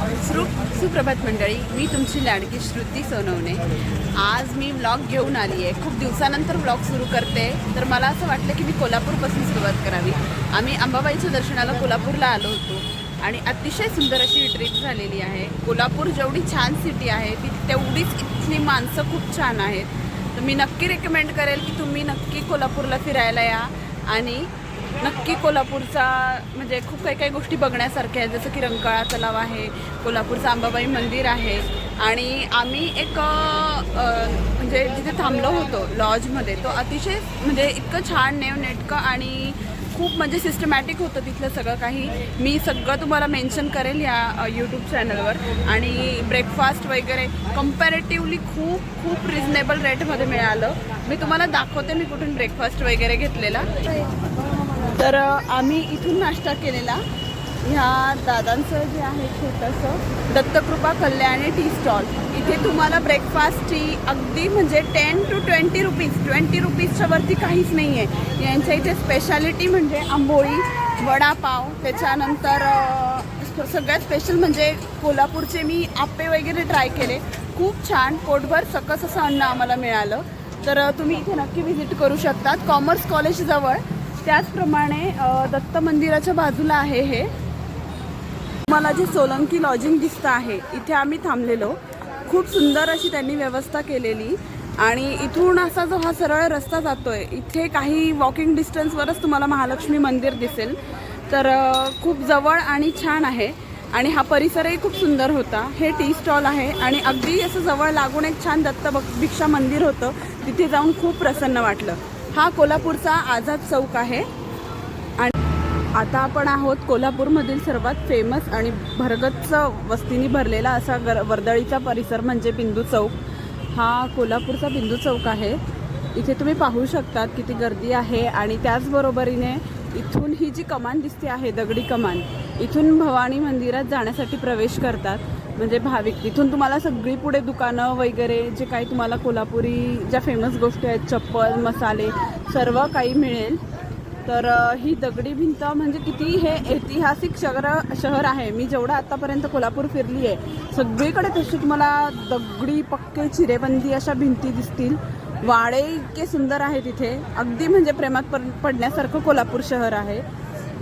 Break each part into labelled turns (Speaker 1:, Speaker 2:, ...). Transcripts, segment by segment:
Speaker 1: सु सुप्रभात मंडळी मी तुमची लाडकी श्रुती सोनवणे. आज मी ब्लॉग घेऊन आली आहे खूप दिवसानंतर ब्लॉग सुरू करते. तर मला असं वाटलं की मी कोल्हापूरपासून सुरुवात करावी. आम्ही अंबाबाईच्या दर्शनाला कोल्हापूरला आलो होतो. आणि अतिशय सुंदर अशी ट्रिप झालेली आहे. कोल्हापूर जेवढी छान सिटी आहे ती तेवढीच इथली माणसं खूप छान आहेत. तर मी नक्की रेकमेंड करेल की तुम्ही नक्की कोल्हापूरला फिरायला या. आणि नक्की कोल्हापूरचा म्हणजे खूप काही काही गोष्टी बघण्यासारख्या आहेत. जसं की रंकाळा तलाव आहे कोल्हापूरचं अंबाबाई मंदिर आहे. आणि आम्ही एक म्हणजे जिथे थांबलो होतो लॉजमध्ये तो अतिशय म्हणजे इतकं छान नेटकं आणि खूप म्हणजे सिस्टमॅटिक होतं तिथलं सगळं काही. मी सगळं तुम्हाला मेन्शन करेल या यूट्यूब चॅनलवर. आणि ब्रेकफास्ट वगैरे कम्पॅरेटिव्हली खूप खूप रिझनेबल रेटमध्ये मिळालं. मी तुम्हाला दाखवते मी कुठून ब्रेकफास्ट वगैरे घेतलेला. तर आम्ही इथून नाश्ता केलेला. ह्या दादांचं जे आहे छोटंसं दत्तकृपा कल्याणी टी स्टॉल. इथे तुम्हाला ब्रेकफास्टची अगदी म्हणजे ten to twenty rupees twenty रुपीजच्या वरती काहीच नाही आहे यांच्या इथे स्पेशालिटी म्हणजे आंबोळी वडापाव त्याच्यानंतर सगळ्यात स्पेशल म्हणजे कोल्हापूरचे मी आप्पे वगैरे ट्राय केले. खूप छान पोटभर सकस असं अन्न आम्हाला मिळालं. तर तुम्ही इथे नक्की व्हिजिट करू शकतात. कॉमर्स कॉलेजजवळ त्याचप्रमाणे दत्त मंदिराच्या बाजूला आहे हे. मला जे सोलंकी लॉजिंग दिसतं आहे इथे आम्ही थांबलेलो. खूप सुंदर अशी त्यांनी व्यवस्था केलेली. आणि इथून असा जो हा सरळ रस्ता जातोय इथे काही वॉकिंग डिस्टन्सवरच तुम्हाला महालक्ष्मी मंदिर दिसेल. तर खूप जवळ आणि छान आहे. आणि हा परिसरही खूप सुंदर होता. हे टी स्टॉल आहे आणि अगदी असं जवळ लागून एक छान दत्त भिक्षा मंदिर होतं. तिथे जाऊन खूप प्रसन्न वाटलं. हा कोल्हापूरचा आझाद चौक आहे. आणि आता आपण आहोत कोल्हापूरमधील सर्वात फेमस आणि भरगच्च वस्तीने भरलेला असा गर वर्दळीचा परिसर म्हणजे बिंदू चौक. हा कोल्हापूरचा बिंदू चौक आहे. इथे तुम्ही पाहू शकतात किती गर्दी आहे आणि त्याचबरोबरीने इथून ही जी कमान दिसते आहे दगडी कमान इथून भवानी मंदिरात जाण्यासाठी प्रवेश करतात. म्हणजे भाविक. तिथून तुम्हाला सगळी पुढे दुकानं वगैरे जे काही तुम्हाला कोल्हापुरी ज्या फेमस गोष्टी आहेत चप्पल मसाले सर्व काही मिळेल. तर ही दगडी भिंत म्हणजे किती हे ऐतिहासिक शहर शहर आहे. मी जेवढं आतापर्यंत कोल्हापूर फिरली आहे सगळीकडे तशी तुम्हाला दगडी पक्के चिरेबंदी अशा भिंती दिसतील. वाडे इतके सुंदर आहे तिथे अगदी म्हणजे प्रेमात पड पडण्यासारखं कोल्हापूर शहर आहे.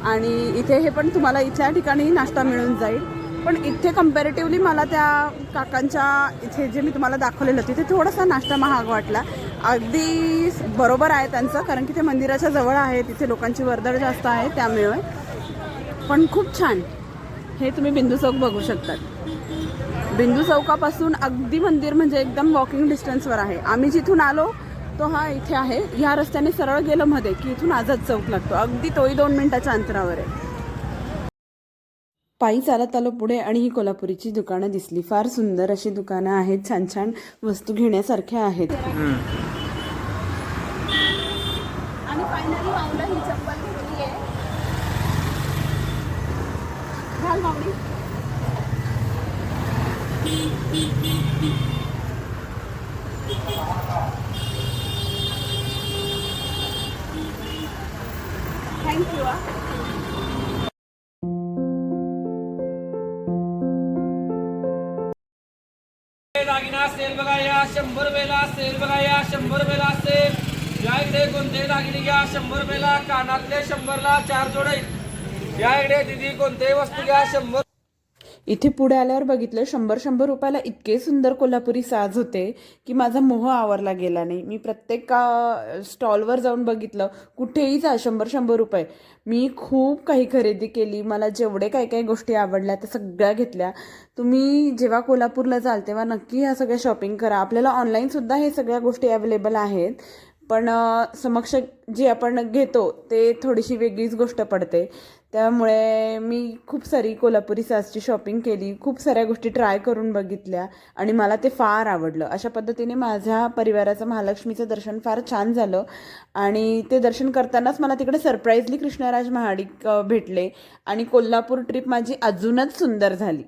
Speaker 1: आणि इथे हे पण तुम्हाला इथल्या ठिकाणी नाश्ता मिळून जाईल. पण इथे कम्पॅरेटिव्हली मला त्या काकांच्या इथे जे मी तुम्हाला दाखवलेलं तिथे थोडासा नाश्ता महाग वाटला. अगदी बरोबर आहे त्यांचं कारण की ते मंदिराच्या जवळ आहे तिथे लोकांची वर्दळ जास्त आहे त्यामुळे. पण खूप छान. हे तुम्ही बिंदू चौक बघू शकतात. बिंदू चौकापासून अगदी मंदिर म्हणजे एकदम वॉकिंग डिस्टन्सवर आहे. आम्ही जिथून आलो तो हा इथे आहे. ह्या रस्त्याने सरळ गेलं मध्ये की इथून आझाद चौक लागतो. अगदी तोही दोन मिनिटाच्या अंतरावर आहे. पायी चालत आलो पुढे आणि ही कोल्हापुरीची दुकानं दिसली. फार सुंदर अशी दुकानं आहेत. छान छान वस्तू घेण्यासारख्या आहेत. आणि
Speaker 2: दागिना सेल बघा या शंभर वेला सेल बघा या शंभर वेला सेल या इकडे कोणते दागिने घ्या शंभर वेला कानातले शंभरला चार जोड. आहेत या इकडे दिदी कोणते वस्तू घ्या शंभर
Speaker 1: इथे पुढे आल्यावर बघितलं शंभर शंभर रुपयाला इतके सुंदर कोल्हापुरी साज होते की माझा मोह आवरला गेला नाही. मी प्रत्येक स्टॉलवर जाऊन बघितलं कुठेही जा शंभर शंभर रुपये. मी खूप काही खरेदी केली मला जेवढे काही काही गोष्टी आवडल्या त्या सगळ्या घेतल्या. तुम्ही जेव्हा कोल्हापूरला जाल तेव्हा नक्की ह्या सगळ्या शॉपिंग करा. आपल्याला ऑनलाईनसुद्धा हे सगळ्या गोष्टी अवेलेबल आहेत. पण समक्ष जी आपण घेतो ते थोडीशी वेगळीच गोष्ट पडते. त्यामुळे मी खूप सारी कोल्हापुरी सासची शॉपिंग केली खूप साऱ्या गोष्टी ट्राय करून बघितल्या आणि मला ते फार आवडलं. अशा पद्धतीने माझ्या परिवाराचं महालक्ष्मीचं दर्शन फार छान झालं आणि ते दर्शन करतानाच मला तिकडे सरप्राईजली कृष्णराज महाडिक भेटले आणि कोल्हापूर ट्रिप माझी अजूनच सुंदर झाली.